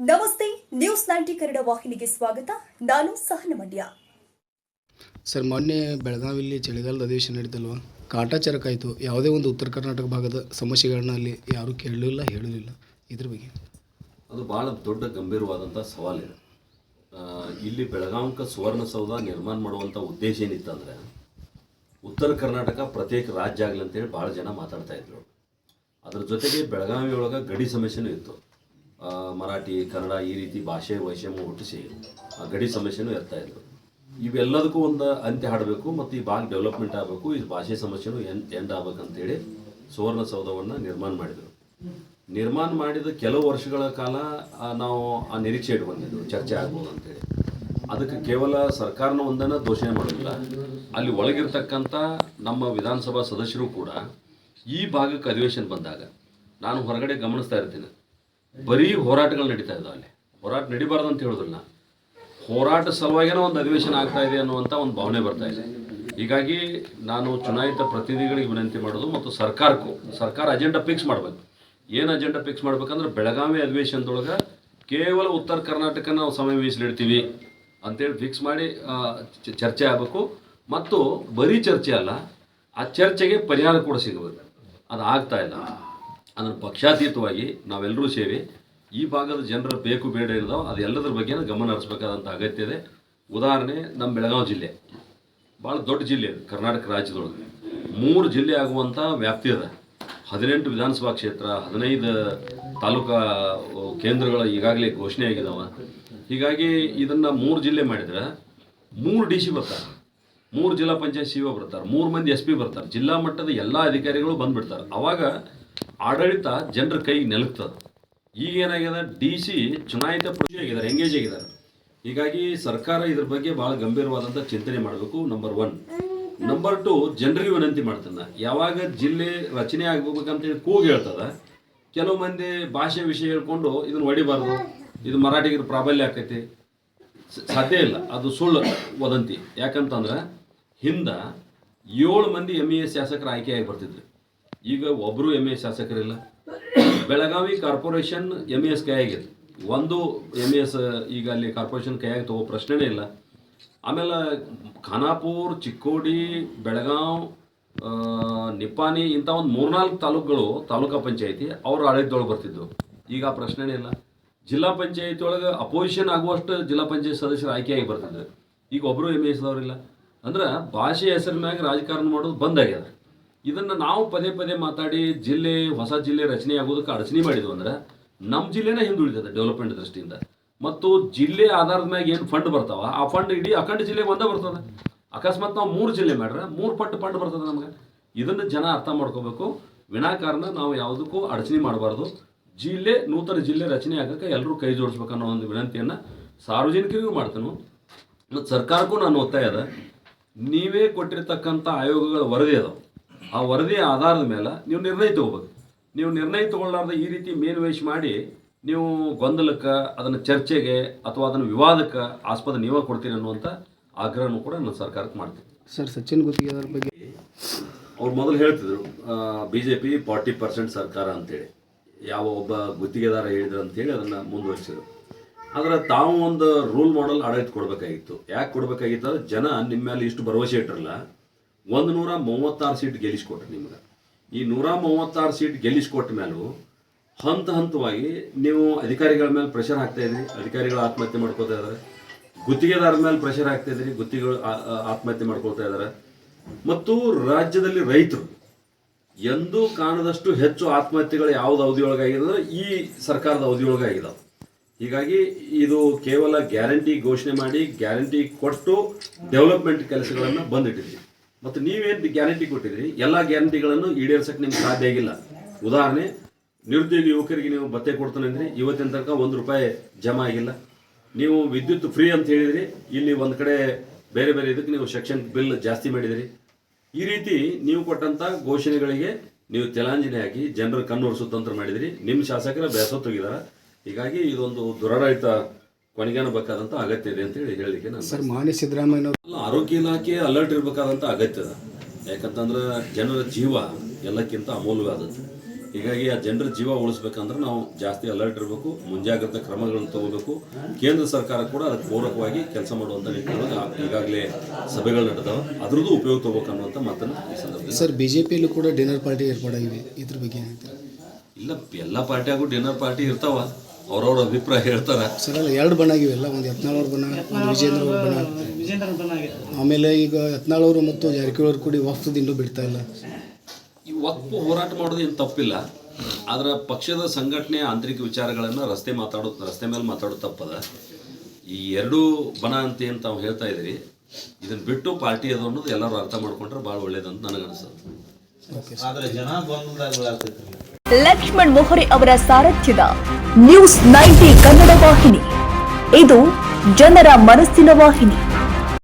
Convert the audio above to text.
ನಮಸ್ತೆ news ninety Kannada ವಾಹಿನಿಗೆ ಸ್ವಾಗತ. ನಾನು ಸಹನ ಮಂಡ್ಯ. ಸರ್ ಮೊನ್ನೆ ಬೆಳಗಾವಿಯಲ್ಲಿ ಚಳಿಗಾಲದ ಅಧಿವೇಶನ ನಡೀತಲ್ವ? ಕಾಟಾಚಾರಕ್ಕಾಯಿತು ಯಾವುದೇ ಒಂದು ಉತ್ತರ ಕರ್ನಾಟಕ ಭಾಗದ ಸಮಸ್ಯೆಗಳನ್ನ ಅಲ್ಲಿ ಯಾರೂ ಕೇಳಲಿಲ್ಲ ಹೇಳಲಿಲ್ಲ. ಇದ್ರ ಬಗ್ಗೆ. ಅದು ಭಾಳ ದೊಡ್ಡ ಗಂಭೀರವಾದಂಥ ಸವಾಲಿದೆ. ಇಲ್ಲಿ ಇಲ್ಲಿ ಸುವರ್ಣ ಸುವರ್ಣಸೌಧ ನಿರ್ಮಾಣ ಮಾಡುವಂಥ ಉದ್ದೇಶ ಏನಿತ್ತಂದರೆ ಉತ್ತರ ಕರ್ನಾಟಕ ಪ್ರತ್ಯೇಕ ರಾಜ್ಯ ಆಗಲಿ ಅಂತೇಳಿ ಭಾಳ ಜನ ಮಾತಾಡ್ತಾ ಇದ್ರು. ಅದ್ರ ಜೊತೆಗೆ ಬೆಳಗಾವಿ ಒಳಗೆ ಗಡಿ ಸಮಸ್ಯೆನೂ ಇತ್ತು. ಮರಾಠಿ, ಕನ್ನಡ ಈ ರೀತಿ ಭಾಷೆ, ವೈಷಮ್ಯ ಹುಟ್ಟಿಸಿ ಆ ಗಡಿ ಸಮಸ್ಯೆನೂ ಇರ್ತಾ ಇದ್ರು. ಇವೆಲ್ಲದಕ್ಕೂ ಒಂದು ಅಂತ್ಯ ಹಾಡಬೇಕು ಮತ್ತು ಈ ಭಾಗ ಡೆವಲಪ್ಮೆಂಟ್ ಆಗಬೇಕು. ಈ ಭಾಷೆ ಸಮಸ್ಯೆನೂ ಎಂಡ್ ಎಂಡ್ ಆಗ್ಬೇಕಂತೇಳಿ ಸುವರ್ಣಸೌಧವನ್ನು ನಿರ್ಮಾಣ ಮಾಡಿದರು. ನಿರ್ಮಾಣ ಮಾಡಿದ ಕೆಲವು ವರ್ಷಗಳ ಕಾಲ ನಾವು ಆ ನಿರೀಕ್ಷೆ ಇಟ್ಕೊಂಡಿದ್ದು, ಚರ್ಚೆ ಆಗ್ಬೋದು ಅಂತೇಳಿ ಅದಕ್ಕೆ ಕೇವಲ ಸರ್ಕಾರನ ಒಂದನ್ನು ದೋಷಣೆ ಮಾಡೋದಿಲ್ಲ. ಅಲ್ಲಿ ಒಳಗಿರ್ತಕ್ಕಂಥ ನಮ್ಮ ವಿಧಾನಸಭಾ ಸದಸ್ಯರು ಕೂಡ ಈ ಭಾಗಕ್ಕೆ ಅಧಿವೇಶನ ಬಂದಾಗ ನಾನು ಹೊರಗಡೆ ಗಮನಿಸ್ತಾ ಇರ್ತೀನಿ. ಬರೀ ಹೋರಾಟಗಳು ನಡೀತಾ ಇದ್ದಾವೆ ಅಲ್ಲಿ. ಹೋರಾಟ ನಡಿಬಾರ್ದು ಅಂತ ಹೇಳೋದಿಲ್ಲ. ಹೋರಾಟ ಸಲುವಾಗಿನೂ ಒಂದು ಅಧಿವೇಶನ ಆಗ್ತಾ ಇದೆ ಅನ್ನುವಂಥ ಒಂದು ಭಾವನೆ ಬರ್ತಾ ಇದೆ. ಹೀಗಾಗಿ ನಾನು ಚುನಾಯಿತ ಪ್ರತಿನಿಧಿಗಳಿಗೆ ವಿನಂತಿ ಮಾಡೋದು ಮತ್ತು ಸರ್ಕಾರಕ್ಕೂ, ಸರ್ಕಾರ ಅಜೆಂಡಾ ಫಿಕ್ಸ್ ಮಾಡಬೇಕು. ಏನು ಅಜೆಂಡಾ ಫಿಕ್ಸ್ ಮಾಡ್ಬೇಕಂದ್ರೆ ಬೆಳಗಾವಿ ಅಧಿವೇಶನದೊಳಗೆ ಕೇವಲ ಉತ್ತರ ಕರ್ನಾಟಕ ನಾವು ಸಮಯ ಮೀಸಲಿಡ್ತೀವಿ ಅಂತೇಳಿ ಫಿಕ್ಸ್ ಮಾಡಿ ಚರ್ಚೆ ಆಗಬೇಕು. ಮತ್ತು ಬರೀ ಚರ್ಚೆ ಅಲ್ಲ, ಆ ಚರ್ಚೆಗೆ ಪರಿಹಾರ ಕೂಡ ಸಿಗಬೇಕು. ಅದು ಆಗ್ತಾ ಇಲ್ಲ. ಅದನ್ನು ಪಕ್ಷಾತೀತವಾಗಿ ನಾವೆಲ್ಲರೂ ಸೇರಿ ಈ ಭಾಗದ ಜನರ ಬೇಕು ಬೇಡ ಇರೋದೋ ಅದೆಲ್ಲದರ ಬಗ್ಗೆ ಗಮನ ಹರಿಸ್ಬೇಕಾದಂಥ ಅಗತ್ಯ ಇದೆ. ಉದಾಹರಣೆ ನಮ್ಮ ಬೆಳಗಾವಿ ಜಿಲ್ಲೆ. ಭಾಳ ದೊಡ್ಡ ಜಿಲ್ಲೆ ಅದು, ಕರ್ನಾಟಕ ರಾಜ್ಯದೊಳಗೆ. ಮೂರು ಜಿಲ್ಲೆ ಆಗುವಂಥ ವ್ಯಾಪ್ತಿ ಅದ. ಹದಿನೆಂಟು ವಿಧಾನಸಭಾ ಕ್ಷೇತ್ರ, ಹದಿನೈದು ತಾಲೂಕಾ ಕೇಂದ್ರಗಳು ಈಗಾಗಲೇ ಘೋಷಣೆ ಆಗಿದಾವೆ. ಹೀಗಾಗಿ ಇದನ್ನು ಮೂರು ಜಿಲ್ಲೆ ಮಾಡಿದ್ರೆ ಮೂರು ಡಿ ಸಿ ಬರ್ತಾರೆ. ಮೂರು ಜಿಲ್ಲಾ ಪಂಚಾಯತ್ ಸಿ ಒ ಬರ್ತಾರೆ. ಮೂರು ಮಂದಿ ಎಸ್ ಪಿ ಬರ್ತಾರೆ. ಜಿಲ್ಲಾ ಮಟ್ಟದ ಎಲ್ಲ ಅಧಿಕಾರಿಗಳು ಬಂದುಬಿಡ್ತಾರೆ. ಅವಾಗ ಆಡಳಿತ ಜನರ ಕೈಗೆ ನೆಲುಕ್ತದೆ. ಈಗ ಏನಾಗಿದೆ? ಡಿ ಸಿ ಚುನಾಯಿತ ಆಗಿದ್ದಾರೆ ಎಂಗೇಜ್ ಆಗಿದ್ದಾರೆ. ಹೀಗಾಗಿ ಸರ್ಕಾರ ಇದ್ರ ಬಗ್ಗೆ ಭಾಳ ಗಂಭೀರವಾದಂಥ ಚಿಂತನೆ ಮಾಡಬೇಕು ನಂಬರ್ ಒನ್ ನಂಬರ್ ಟು ಜನರಿಗೆ ವಿನಂತಿ ಮಾಡ್ತಾನೆ ಯಾವಾಗ ಜಿಲ್ಲೆ ರಚನೆ ಹೇಳಿ ಕೂಗಿ ಹೇಳ್ತದ. ಕೆಲವು ಮಂದಿ ಭಾಷೆ ವಿಷಯ ಹೇಳ್ಕೊಂಡು ಇದನ್ನು ಹೊಡಿಬಾರ್ದು, ಇದು ಮರಾಠಿಗರ ಪ್ರಾಬಲ್ಯ ಆಕೈತಿ. ಸಾಧ್ಯ ಇಲ್ಲ, ಅದು ಸುಳ್ಳು ವದಂತಿ. ಯಾಕಂತಂದ್ರೆ, ಹಿಂದ ಏಳು ಮಂದಿ ಎಂ ಇ ಎಸ್ ಶಾಸಕರು ಆಯ್ಕೆಯಾಗಿ ಬರ್ತಿದ್ರು. ಈಗ ಒಬ್ಬರು ಎಂ ಎ ಶಾಸಕರಿಲ್ಲ. ಬೆಳಗಾವಿ ಕಾರ್ಪೊರೇಷನ್ ಎಂ ಎಸ್ ಕೈಯಾಗಿದೆ ಒಂದು ಎಂ ಎಸ್ ಈಗ ಅಲ್ಲಿ ಕಾರ್ಪೊರೇಷನ್ ಕೈಯಾಗಿ ತಗೋ ಪ್ರಶ್ನೆನೇ ಇಲ್ಲ. ಆಮೇಲೆ ಖಾನಾಪುರ್, ಚಿಕ್ಕೋಡಿ ಬೆಳಗಾವ್ ನಿಪ್ಪಾನಿ ಇಂಥ ಒಂದು ಮೂರ್ನಾಲ್ಕು ತಾಲೂಕುಗಳು ತಾಲೂಕಾ ಪಂಚಾಯಿತಿ ಅವರು ಆಡಳಿತದೊಳಗೆ ಬರ್ತಿದ್ವು ಈಗ ಆ ಪ್ರಶ್ನೆನೇ ಇಲ್ಲ. ಜಿಲ್ಲಾ ಪಂಚಾಯಿತಿ ಒಳಗೆ ಅಪೋಸಿಷನ್ ಆಗುವಷ್ಟು ಜಿಲ್ಲಾ ಪಂಚಾಯತ್ ಸದಸ್ಯರು ಆಯ್ಕೆಯಾಗಿ ಬರ್ತಿದ್ರು ಈಗ ಒಬ್ಬರು ಎಂ ಎಸ್ ಅವರಿಲ್ಲ ಅಂದ್ರೆ ಭಾಷೆ ಹೆಸರಿನಾಗ ರಾಜಕಾರಣ ಮಾಡೋದು ಬಂದಾಗ್ಯದ ಇದನ್ನು ನಾವು ಪದೇ ಪದೇ ಮಾತಾಡಿ ಜಿಲ್ಲೆ, ಹೊಸ ಜಿಲ್ಲೆ ರಚನೆ ಆಗೋದಕ್ಕೆ ಅಡಚಣೆ ಮಾಡಿದ್ವು ಅಂದ್ರೆ ನಮ್ಮ ಜಿಲ್ಲೆನೇ ಹಿಂದುಳಿತದೆ ಡೆವಲಪ್ಮೆಂಟ್ ದೃಷ್ಟಿಯಿಂದ. ಮತ್ತು ಜಿಲ್ಲೆ ಆಧಾರದ ಮ್ಯಾಗ ಏನು ಫಂಡ್ ಬರ್ತಾವ? ಆ ಫಂಡ್ ಇಡೀ ಅಖಂಡ ಜಿಲ್ಲೆಗೆ ಒಂದೇ ಬರ್ತದೆ. ಅಕಸ್ಮಾತ್ ನಾವು ಮೂರು ಜಿಲ್ಲೆ ಮಾಡ್ರೆ ಮೂರು ಪಟ್ಟು ಫಂಡ್ ಬರ್ತದೆ ನಮಗೆ. ಇದನ್ನು ಜನ ಅರ್ಥ ಮಾಡ್ಕೋಬೇಕು. ವಿನಾಕಾರಣ ನಾವು ಯಾವುದಕ್ಕೂ ಅಡಚಣೆ ಮಾಡಬಾರ್ದು. ಜಿಲ್ಲೆ, ನೂತನ ಜಿಲ್ಲೆ ರಚನೆ ಆಗಕ್ಕೆ ಎಲ್ಲರೂ ಕೈ ಜೋಡಿಸ್ಬೇಕು ಅನ್ನೋ ಒಂದು ವಿನಂತಿಯನ್ನು ಸಾರ್ವಜನಿಕರಿಗೂ ಮಾಡ್ತೇನೆ. ಮತ್ತು ಸರ್ಕಾರಕ್ಕೂ ನಾನು ಒತ್ತಾಯ ಅದ. ನೀವೇ ಕೊಟ್ಟಿರ್ತಕ್ಕಂಥ ಆಯೋಗಗಳ ವರದಿ ಅದಾವೆ. ಆ ವರದಿಯ ಆಧಾರದ ಮೇಲೆ ನೀವು ನಿರ್ಣಯ ತಗೋಬೇಕು ನೀವು ನಿರ್ಣಯ ತಗೊಳ್ಳಾರ್ದ ಈ ರೀತಿ ಮೇಲ್ವೇಶ್ ಮಾಡಿ ನೀವು ಗೊಂದಲಕ್ಕೆ ಅದನ್ನು ಚರ್ಚೆಗೆ ಅಥವಾ ಅದನ್ನು ವಿವಾದಕ್ಕೆ ಆಸ್ಪದ ನೀವೇ ಕೊಡ್ತೀರಿ ಅನ್ನುವಂಥ ಆಗ್ರಹನೂ ಕೂಡ ನಾನು ಸರ್ಕಾರಕ್ಕೆ ಮಾಡ್ತೀನಿ ಸರ್ ಸಚಿನ್ ಗುತ್ತಿಗೆ ಅದ್ರ ಬಗ್ಗೆ ಅವ್ರು ಮೊದಲು ಹೇಳ್ತಿದ್ರು B J P forty percent ಸರ್ಕಾರ ಅಂತೇಳಿ. ಯಾವ ಒಬ್ಬ ಗುತ್ತಿಗೆದಾರ ಹೇಳಿದ್ರು ಅಂತೇಳಿ ಅದನ್ನು ಮುಂದುವರಿಸಿದ್ರು. ಆದರೆ ತಾವು ಒಂದು ರೂಲ್ ಮಾಡೆಲ್ ಆಡಳಿತ ಕೊಡಬೇಕಾಗಿತ್ತು. ಯಾಕೆ ಕೊಡಬೇಕಾಗಿತ್ತು ಜನ ನಿಮ್ಮ ಮೇಲೆ ಇಷ್ಟು ಭರವಸೆ ಇಟ್ಟಿರಲ್ಲ ಒಂದು ನೂರ ಮೂವತ್ತಾರು ಸೀಟ್ ಗೆಲ್ಲಿಸ್ಕೊಟ್ರು ನಿಮ್ಗೆ. ಈ ನೂರ ಮೂವತ್ತಾರು ಸೀಟ್ ಗೆಲ್ಲಿಸ್ಕೊಟ್ಟ ಮೇಲೂ ಹಂತ ಹಂತವಾಗಿ ನೀವು ಅಧಿಕಾರಿಗಳ ಮೇಲೆ ಪ್ರೆಷರ್ ಹಾಕ್ತಾ ಇದ್ರಿ, ಅಧಿಕಾರಿಗಳು ಆತ್ಮಹತ್ಯೆ ಮಾಡ್ಕೋತಾ ಇದ್ದಾರೆ ಗುತ್ತಿಗೆದಾರರ ಮೇಲೆ ಪ್ರೆಷರ್ ಹಾಕ್ತಾ ಇದ್ರಿ, ಗುತ್ತಿಗೆಗಳು ಆತ್ಮಹತ್ಯೆ ಮಾಡ್ಕೊಳ್ತಾ ಇದ್ದಾರೆ ಮತ್ತು ರಾಜ್ಯದಲ್ಲಿ ರೈತರು, ಎಂದೂ ಕಾಣದಷ್ಟು ಹೆಚ್ಚು ಆತ್ಮಹತ್ಯೆಗಳು ಯಾವ್ದು ಅವಧಿಯೊಳಗಾಗಿದೆ ಈ ಸರ್ಕಾರದ ಅವಧಿಯೊಳಗಾಗಿದಾವೆ ಹೀಗಾಗಿ ಇದು ಕೇವಲ ಗ್ಯಾರಂಟಿ ಘೋಷಣೆ ಮಾಡಿ, ಗ್ಯಾರಂಟಿ ಕೊಟ್ಟು ಡೆವಲಪ್ಮೆಂಟ್ ಕೆಲಸಗಳನ್ನು ಬಂದಿಟ್ಟಿದ್ರಿ ಮತ್ತು ನೀವೇನು ಗ್ಯಾರಂಟಿ ಕೊಟ್ಟಿದ್ರಿ? ಎಲ್ಲ ಗ್ಯಾರಂಟಿಗಳನ್ನು ಈಡೇರ್ಸಕ್ಕೆ ನಿಮ್ಗೆ ಸಾಧ್ಯ ಆಗಿಲ್ಲ. ಉದಾಹರಣೆ, ನಿರುದ್ಯೋಗಿ ಯುವಕರಿಗೆ ನೀವು ಭತ್ತೆ ಕೊಡ್ತಾನೆ ಅಂದರೆ, ಇವತ್ತಿನ ತನಕ ಒಂದು ರೂಪಾಯಿ ಜಮಾ ಆಗಿಲ್ಲ. ನೀವು ವಿದ್ಯುತ್ ಫ್ರೀ ಅಂತ ಹೇಳಿದ್ರಿ, ಇಲ್ಲಿ ಒಂದು ಕಡೆ ಬೇರೆ ಬೇರೆ ಇದಕ್ಕೆ ನೀವು ಸೆಕ್ಷನ್ ಬಿಲ್ ಜಾಸ್ತಿ ಮಾಡಿದಿರಿ. ಈ ರೀತಿ ನೀವು ಕೊಟ್ಟಂಥ ಘೋಷಣೆಗಳಿಗೆ ನೀವು ತೆಲಾಂಜನೆ ಹಾಕಿ ಜನರ ಕಣ್ಣೊರೆಸೋ ತಂತ್ರ ಮಾಡಿದಿರಿ. ನಿಮ್ಮ ಶಾಸಕರ ಬೇಸತ್ತೋಗಿದ್ದಾರೆ. ಹೀಗಾಗಿ ಇದೊಂದು ದುರಾಡಳಿತ ಕೊನೆಗಾಣಬೇಕಾದಂತ ಅಗತ್ಯ ಇದೆ ಅಂತ ಹೇಳಿ ಹೇಳಲಿಕ್ಕೆ ನಾನು ಸರ್ ಮಾನ್ಯ ಸಿದ್ದರಾಮಯ್ಯ ಆರೋಗ್ಯ ಇಲಾಖೆ ಅಲರ್ಟ್ ಇರಬೇಕಾದಂತ ಅಗತ್ಯ. ಅದ ಯಾಕಂತಂದ್ರೆ ಜನರ ಜೀವ ಎಲ್ಲಕ್ಕಿಂತ ಅಮೂಲ್ಯವಾದದ್ದು. ಹೀಗಾಗಿ ಆ ಜನರ ಜೀವ ಉಳಿಸ್ಬೇಕಂದ್ರೆ ನಾವು ಜಾಸ್ತಿ ಅಲರ್ಟ್ ಇರಬೇಕು ಮುಂಜಾಗ್ರತಾ ಕ್ರಮಗಳನ್ನು ತಗೋಬೇಕು. ಕೇಂದ್ರ ಸರ್ಕಾರ ಕೂಡ ಅದಕ್ಕೆ ಪೂರಕವಾಗಿ ಕೆಲಸ ಮಾಡುವಂಥ ನಿಟ್ಟಿನೊಳಗೆ ಈಗಾಗಲೇ ಸಭೆಗಳು ನಡೆದವ. ಅದ್ರದ್ದು ಉಪಯೋಗ ತಗೋಬೇಕು ಅನ್ನುವಂಥ ಮಾತನ್ನು ಈ ಸಂದರ್ಭದಲ್ಲಿ ಸರ್ ಬಿ ಜೆ ಪಿಯಲ್ಲೂ ಕೂಡ ಡಿನ್ನರ್ ಪಾರ್ಟಿ ಏರ್ಪಾಡಾಗಿವೆ. ಇದ್ರ ಬಗ್ಗೆ ಇಲ್ಲ ಎಲ್ಲ ಪಾರ್ಟಿಯಾಗೂ ಡಿನ್ನರ್ ಪಾರ್ಟಿ ಇರ್ತಾವ. ಅವ್ರವ್ರ ಅಭಿಪ್ರಾಯ ಹೇಳ್ತಾರೆ. ಸರ್ ಅಲ್ಲ ಎರಡು ಬಣ ಆಗಿವೆಲ್ಲ ಒಂದು ಯತ್ನಾಳವ್ರ ಬಣ್ಣ ಬಣ ಒಂದು ವಿಜೇಂದ್ರ ಅವ್ರ ಬಣ ಆಮೇಲೆ ಈಗ ಯತ್ನಾಳ್ ಅವರು ಮತ್ತು ಜಾರಕಿಹೊಳಿ ಕೂಡಿ ವಕ್ಫ್ ದಿಂಡು ಬಿಡ್ತಾ ಇಲ್ಲ. ಈ ವಕ್ಫ್ ಹೋರಾಟ ಮಾಡೋದು ಏನು ತಪ್ಪಿಲ್ಲ. ಆದ್ರೆ ಪಕ್ಷದ ಸಂಘಟನೆ ಆಂತರಿಕ ವಿಚಾರಗಳನ್ನು ರಸ್ತೆ ಮಾತಾಡೋ ರಸ್ತೆ ಮೇಲೆ ಮಾತಾಡೋ ತಪ್ಪದ. ಈ ಎರಡೂ ಬಣ ಅಂತ ಏನು ತಾವು ಹೇಳ್ತಾ ಇದ್ದೀರಿ ಇದನ್ನ ಬಿಟ್ಟು ಪಾರ್ಟಿ ಅದು ಅನ್ನೋದು ಎಲ್ಲರೂ ಅರ್ಥ ಮಾಡ್ಕೊಂಡ್ರೆ ಭಾಳ ಒಳ್ಳೇದಂತ ನನಗೆ ಅನಿಸುತ್ತೆ. ಆದ್ರೆ ಜನ ಬಂದಾಗ ಲಕ್ಷ್ಮಣ್ ಮೊಹರೆ ಅವರ ಸಾರಥ್ಯದ ನ್ಯೂಸ್ ನೈಂಟಿ ಕನ್ನಡ ವಾಹಿನಿ. ಇದು ಜನರ ಮನಸ್ಸಿನ ವಾಹಿನಿ.